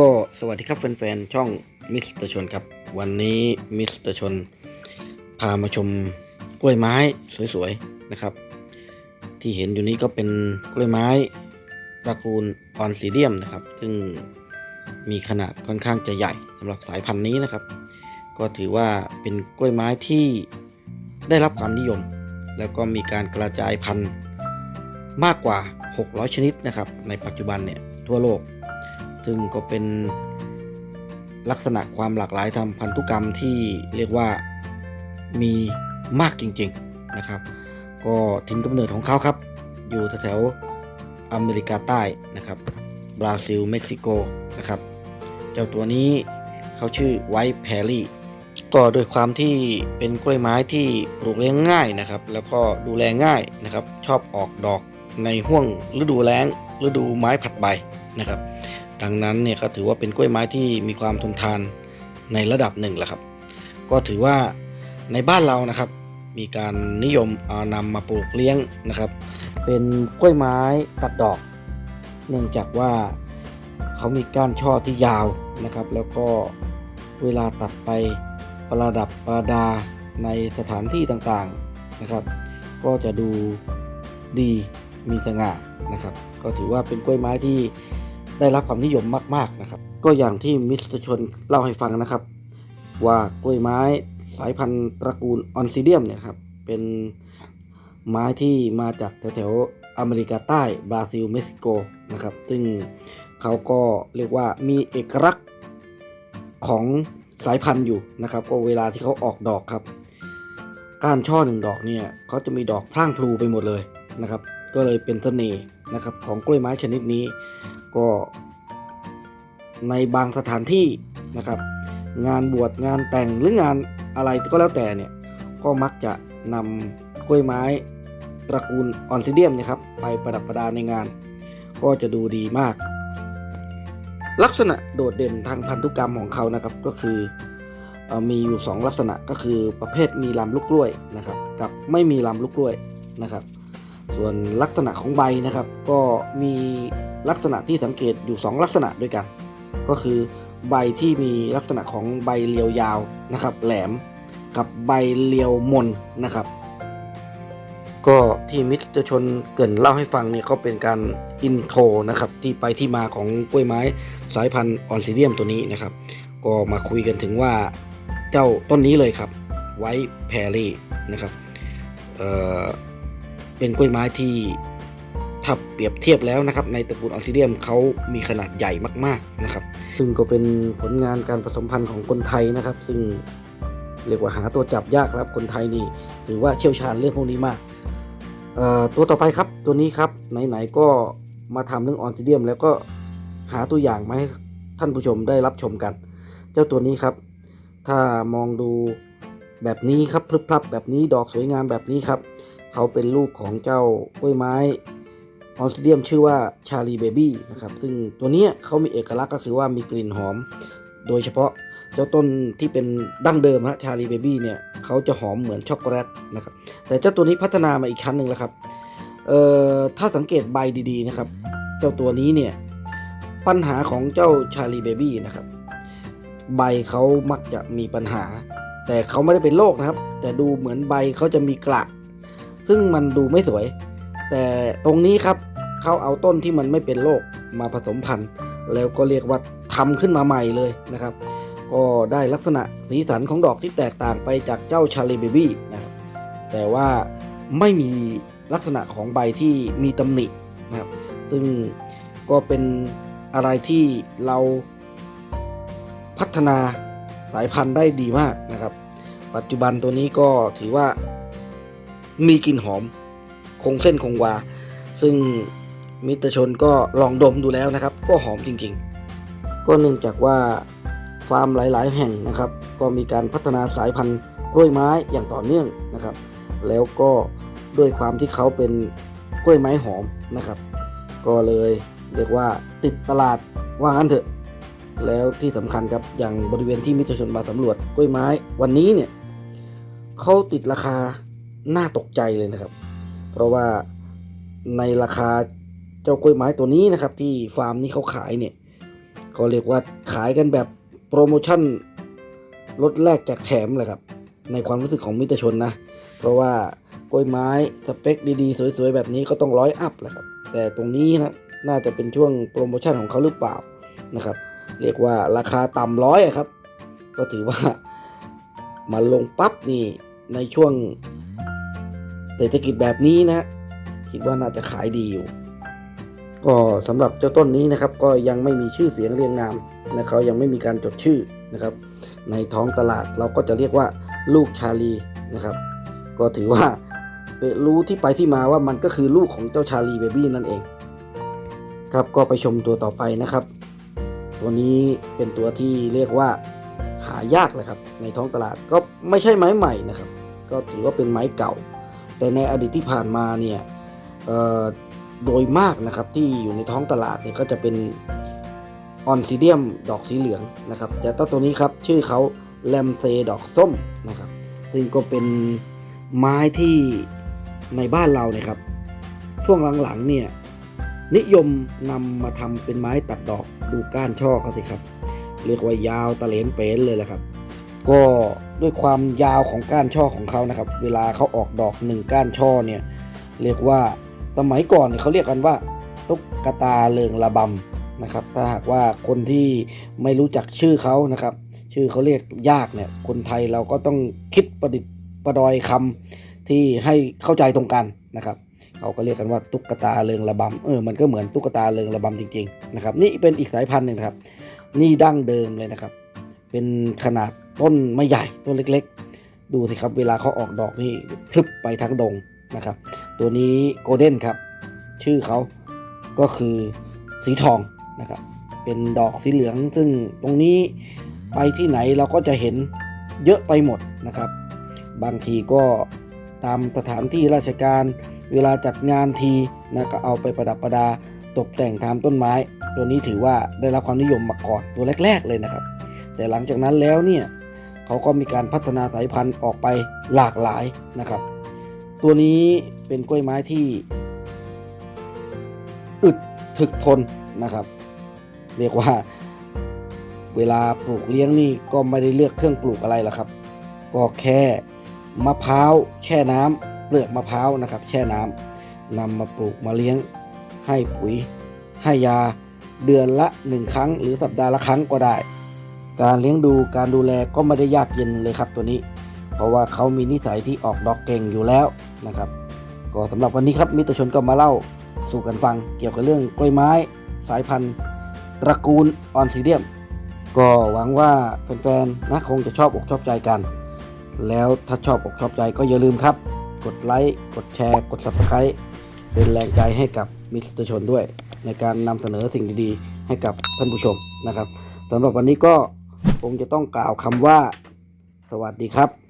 ก็สวัสดีครับแฟนๆช่องมิสเตอร์ชนครับ วันนี้มิสเตอร์ชนพามาชมกล้วยไม้สวยๆนะครับ ที่เห็นอยู่นี้ก็เป็นกล้วยไม้ตระกูลออนซีเดียมนะครับ ซึ่งมีขนาดค่อนข้างจะใหญ่สำหรับสายพันธุ์นี้นะครับ ก็ถือว่าเป็นกล้วยไม้ที่ได้รับความนิยม แล้วก็มีการกระจายพันธุ์มากกว่า 600 ชนิดนะครับ ในปัจจุบันเนี่ยทั่วโลก ซึ่งก็เป็นลักษณะความหลากหลายทางพันธุกรรมที่เรียกว่ามีมากจริงๆนะครับ ก็ถิ่นกำเนิดของเขาครับ อยู่แถวอเมริกาใต้นะครับ บราซิล เม็กซิโกนะครับ เจ้าตัวนี้เขาชื่อไวท์แพรรี่ก็โดยความที่เป็นกล้วยไม้ที่ปลูกเลี้ยงง่ายนะครับ แล้วก็ดูแลง่ายนะครับ ชอบออกดอกในห่วงฤดูแล้งฤดูไม้ผัดใบนะครับ ดังนั้นเนี่ยก็ถือว่าเป็นกล้วยไม้ที่มีความทนทานในระดับหนึ่งแหละครับ ก็ถือว่าในบ้านเรานะครับ มีการนิยมเอานำมาปลูกเลี้ยงนะครับ เป็นกล้วยไม้ตัดดอก เนื่องจากว่าเขามีก้านช่อที่ยาวนะครับ แล้วก็เวลาตัดไปประดับประดาในสถานที่ต่างๆนะครับ ก็จะดูดีมีสง่านะครับ ก็ถือว่าเป็นกล้วยไม้ที่ ได้รับความนิยมมากๆนะครับ ก็อย่างที่มิสเตอร์ชนเล่าให้ฟังนะครับ ว่ากล้วยไม้สายพันธุ์ตระกูลออนซิเดียมเนี่ยครับเป็นไม้ที่มาจากแถวๆอเมริกาใต้บราซิลเม็กซิโกนะครับ ซึ่งเขาก็เรียกว่ามีเอกลักษณ์ของสายพันธุ์อยู่นะครับ ก็เวลาที่เขาออกดอกครับ ก้านช่อหนึ่งดอกเนี่ยเขาจะมีดอกพร่างพลูไปหมดเลยนะครับ ก็เลยเป็นเสน่ห์นะครับของกล้วยไม้ชนิดนี้ ก็ในบางสถานที่นะครับ งานบวชงานแต่งหรืองานอะไรก็แล้วแต่เนี่ยก็มักจะนำกล้วยไม้ตระกูลออนซิเดียมนะครับ ไปประดับประดาในงาน ก็จะดูดีมาก ลักษณะโดดเด่นทางพันธุกรรมของเขานะครับก็คืออมีอยู่ 2 ลักษณะก็คือประเภทมีลำลูกกล้วยนะครับ กับไม่มีลำลูกกล้วยนะครับ ส่วนลักษณะของใบนะครับ ก็มีลักษณะที่สังเกตอยู่ 2 ลักษณะด้วยกัน ก็คือใบที่มีลักษณะของใบเรียวยาวนะครับ แหลมกับใบเรียวมนนะครับ ก็ที่มิสเตอร์ชนเกินเล่าให้ฟังเนี่ยก็เป็นการอินโทรนะครับที่ไปที่มาของกล้วยไม้สายพันธุ์ออนซิเดียมตัวนี้นะครับ ก็มาคุยกันถึงว่าเจ้าต้นนี้เลยครับไวท์แพรรี่นะครับเอ่อ เป็นกล้วยไม้ที่ถ้าเปรียบเทียบแล้วนะครับ ในตระกูลออนซิเดียมเขามีขนาดใหญ่มากๆนะครับ ซึ่งก็เป็นผลงานการผสมพันธุ์ของคนไทยนะครับ ซึ่งเรียกว่าหาตัวจับยากครับคนไทยนี่ถือว่าเชี่ยวชาญเรื่องพวกนี้มากตัวต่อไปครับตัวนี้ครับไหนๆก็มาทำเรื่องออนซิเดียม แล้วก็หาตัวอย่างมาให้ท่านผู้ชมได้รับชมกัน เจ้าตัวนี้ครับ ถ้ามองดูแบบนี้ครับพลึบพลับแบบนี้ดอกสวยงามแบบนี้ครับ เขาเป็นลูกของเจ้ากล้วยไม้ออนซิเดียมชื่อว่าชาลีเบบี้นะครับ ซึ่งตัวนี้เขามีเอกลักษณ์ก็คือว่ามีกลิ่นหอม โดยเฉพาะเจ้าต้นที่เป็นดั้งเดิมฮะชาลีเบบี้เนี่ยเขาจะหอมเหมือนช็อกโกแลตนะครับ แต่เจ้าตัวนี้พัฒนามาอีกชั้นหนึ่งแล้วครับ เอ่อ ถ้าสังเกตใบดีๆนะครับ เจ้าตัวนี้เนี่ย ปัญหาของเจ้าชาลีเบบี้นะครับ ใบเขามักจะมีปัญหา แต่เขาไม่ได้เป็นโรคนะครับ แต่ดูเหมือนใบเขาจะมีกระ ซึ่งมันดูไม่สวย แต่ตรงนี้ครับเขาเอาต้นที่มันไม่เป็นโรคมาผสมพันธุ์ แล้วก็เรียกว่าทำขึ้นมาใหม่เลยนะครับ ก็ได้ลักษณะสีสันของดอกที่แตกต่างไปจากเจ้าชาลีเบบี้นะครับแต่ว่าไม่มีลักษณะของใบที่มีตำหนินะครับ ซึ่งก็เป็นอะไรที่เราพัฒนาสายพันธุ์ได้ดีมากนะครับ ปัจจุบันตัวนี้ก็ถือว่า มีกลิ่นหอม คงเส้นคงวา ซึ่งมิตรชนก็ลองดมดูแล้วนะครับ ก็หอมจริงๆ ก็เนื่องจากว่าฟาร์มหลาย ๆ แห่งนะครับ ก็มีการพัฒนาสายพันธุ์กล้วยไม้อย่างต่อเนื่องนะครับ แล้วก็ด้วยความที่เขาเป็นกล้วยไม้หอมนะครับ ก็เลยเรียกว่าติดตลาดว่างั้นเถอะ แล้วที่สำคัญครับอย่างบริเวณที่มิตรชนมาสำรวจกล้วยไม้วันนี้เนี่ยเขาติดราคา น่าตกใจเลยนะครับ เพราะว่าในราคาเจ้ากล้วยไม้ตัวนี้นะครับ ที่ฟาร์มนี้เขาขายเนี่ยเขาเรียกว่าขายกันแบบโปรโมชั่นลดแลกแจกแถมเลยครับ ในความรู้สึกของมิตรชนนะ เพราะว่ากล้วยไม้สเปคดีๆ สวยๆ แบบนี้ก็ต้องร้อยอัพแหละครับ แต่ตรงนี้นะน่าจะเป็นช่วงโปรโมชั่นของเขาหรือเปล่านะครับ เรียกว่าราคาต่ำร้อยครับ ก็ถือว่ามาลงปั๊บนี่ในช่วง เศรษฐกิจแบบนี้นะ คิดว่าน่าจะขายดีอยู่ ก็สำหรับเจ้าต้นนี้นะครับ ก็ยังไม่มีชื่อเสียงเรียงนามนะเขายังไม่มีการจดชื่อนะครับ ในท้องตลาดเราก็จะเรียกว่าลูกชาลีนะครับ ก็ถือว่าเปรู้ที่ไปที่มาว่ามันก็คือลูกของเจ้าชาลีเบบี้นั่นเอง ครับก็ไปชมตัวต่อไปนะครับ ตัวนี้เป็นตัวที่เรียกว่าหายากเลยครับ ในท้องตลาดก็ไม่ใช่ไม้ใหม่นะครับ ก็ถือว่าเป็นไม้เก่า แต่ในอดีตที่ผ่านมาเนี่ยโดยมากนะครับที่อยู่ในท้องตลาดเนี่ยก็จะเป็นออนซิเดียมดอกสีเหลืองนะครับแต่ต้นตัวนี้ครับชื่อเขาแลมเซดอกส้มนะครับ ซึ่งก็เป็นไม้ที่ในบ้านเราเนี่ยครับ ช่วงหลังๆเนี่ยนิยมนำมาทำเป็นไม้ตัดดอกดูก้านช่อเขาสิครับ เรียกว่ายาวตะเลนเป๋นเลยแหละครับ ก็ด้วยความยาวของก้านช่อของเขานะครับ เวลาเขาออกดอกหนึ่งก้านช่อเนี่ยเรียกว่าสมัยก่อนเนี่ยเขาเรียกกันว่าตุ๊กตาเริงระบำนะครับ ถ้าหากว่าคนที่ไม่รู้จักชื่อเขานะครับ ชื่อเขาเรียกยากเนี่ย คนไทยเราก็ต้องคิดประดิษฐ์ประดอยคำที่ให้เข้าใจตรงกันนะครับเขาก็เรียกกันว่าตุ๊กตาเริงระบำเออมันก็เหมือนตุ๊กตาเริงระบำจริงๆนะครับ นี่เป็นอีกสายพันธุ์หนึ่งครับ นี่ดั้งเดิมเลยนะครับ เป็นขนาด ต้นไม่ใหญ่ต้นเล็กๆ ดูสิครับเวลาเขาออกดอกนี่พลึบไปทั้งดงนะครับ ตัวนี้โกลเด้นครับ ชื่อเขาก็คือสีทองนะครับ เป็นดอกสีเหลือง ซึ่งตรงนี้ไปที่ไหนเราก็จะเห็นเยอะไปหมดนะครับ บางทีก็ตามสถานที่ราชการ เวลาจัดงานทีนะก็เอาไปประดับประดาตกแต่งตามต้นไม้ ตัวนี้ถือว่าได้รับความนิยมมาก่อนตัวแรก ๆ เลยนะครับ แต่หลังจากนั้นแล้วเนี่ย เขาก็มีการพัฒนาสายพันธุ์ออกไปหลากหลายนะครับ ตัวนี้เป็นกล้วยไม้ที่อึดถึกทนนะครับ เรียกว่าเวลาปลูกเลี้ยงนี่ก็ไม่ได้เลือกเครื่องปลูกอะไรหรอกครับ ก็แค่มะพร้าวแช่น้ำเปลือกมะพร้าวนะครับ แช่น้ำนำมาปลูกมาเลี้ยง ให้ปุ๋ย ให้ยา เดือนละหนึ่งครั้ง หรือสัปดาห์ละครั้งก็ได้ การเลี้ยงดูการดูแลก็ไม่ได้ยากเย็นเลยครับตัวนี้ เพราะว่าเขามีนิสัยที่ออกดอกเก่งอยู่แล้วนะครับ ก็สำหรับวันนี้ครับมิตรชนก็มาเล่าสู่กันฟังเกี่ยวกับเรื่องกล้วยไม้ สายพันธุ์ตระกูลออนซิเดียม ก็หวังว่าแฟนๆนะคงจะชอบอกชอบใจกัน แล้วถ้าชอบอกชอบใจก็อย่าลืมครับ กดไลค์กดแชร์ กด subscribe เป็นแรงใจให้กับมิตรชนด้วย ในการนำเสนอสิ่งดีๆ ให้กับท่านผู้ชมนะครับสำหรับวันนี้ก็ คงจะต้องกล่าวคำว่า สวัสดีครับ